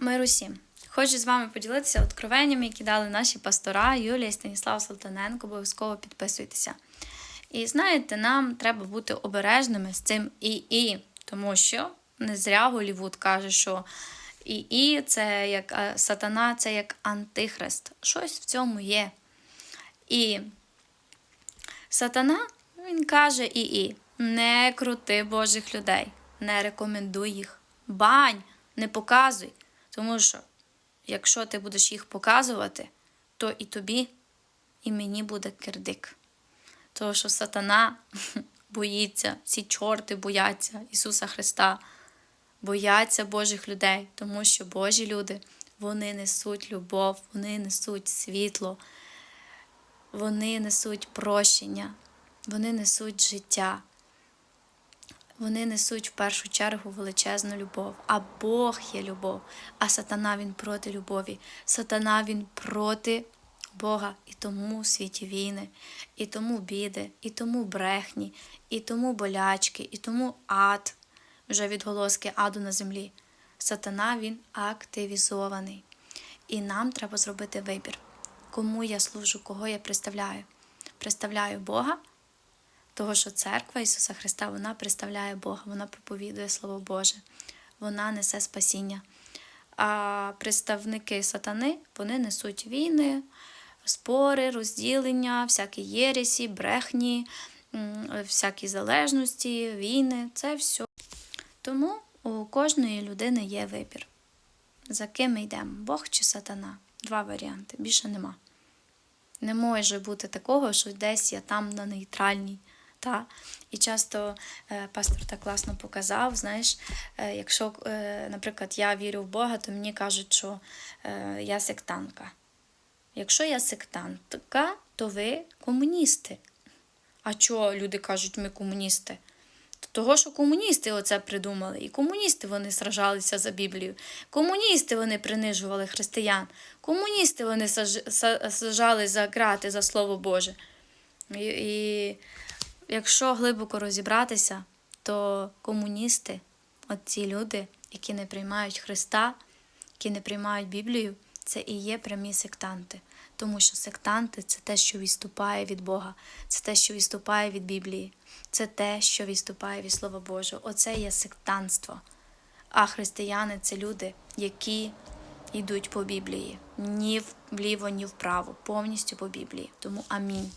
Мир усім. Хочу з вами поділитися откровеннями, які дали наші пастора Юлія і Станіслав Салтаненко. Обов'язково підписуйтеся. І знаєте, нам треба бути обережними з цим і-і, тому що не зря Голівуд каже, що і-і це як е, сатана, це як антихрист. Щось в цьому є. І сатана, він каже і-і. Не крути Божих людей, не рекомендуй їх. Бань, не показуй. Тому що, якщо ти будеш їх показувати, то і тобі, і мені буде кирдик. Тому що сатана боїться, ці чорти бояться Ісуса Христа, бояться Божих людей, тому що Божі люди, вони несуть любов, вони несуть світло, вони несуть прощення, вони несуть життя. Вони несуть в першу чергу величезну любов. А Бог є любов, а сатана він проти любові. Сатана він проти Бога. І тому у світі війни, і тому біди, і тому брехні, і тому болячки, і тому ад, вже відголоски аду на землі. Сатана він активізований. І нам треба зробити вибір, кому я служу, кого я представляю. Представляю Бога. Того, що церква Ісуса Христа вона представляє Бога, вона проповідує Слово Боже, вона несе спасіння. А представники сатани вони несуть війни, спори, розділення, всякі єресі, брехні, всякі залежності, війни це все. Тому у кожної людини є вибір. За ким ми йдемо? Бог чи сатана? Два варіанти, більше нема. Не може бути такого, що десь я там на нейтральній. Та? І часто е, пастор так класно показав, знаєш, е, якщо, е, наприклад, я вірю в Бога, то мені кажуть, що я сектантка. Якщо я сектантка, то ви комуністи. А чого люди кажуть, ми комуністи? Того, що комуністи оце придумали, і комуністи вони сражалися за Біблію, комуністи вони принижували християн, комуністи вони сажали за грати за Слово Боже. І, і якщо глибоко розібратися, то комуністи, от ці люди, які не приймають Христа, які не приймають Біблію, це і є прямі сектанти. Тому що сектанти це те, що відступає від Бога, це те, що відступає від Біблії, це те, що відступає від Слова Божого. Оце є сектантство. А християни це люди, які йдуть по Біблії, ні вліво, ні вправо, повністю по Біблії. Тому амінь.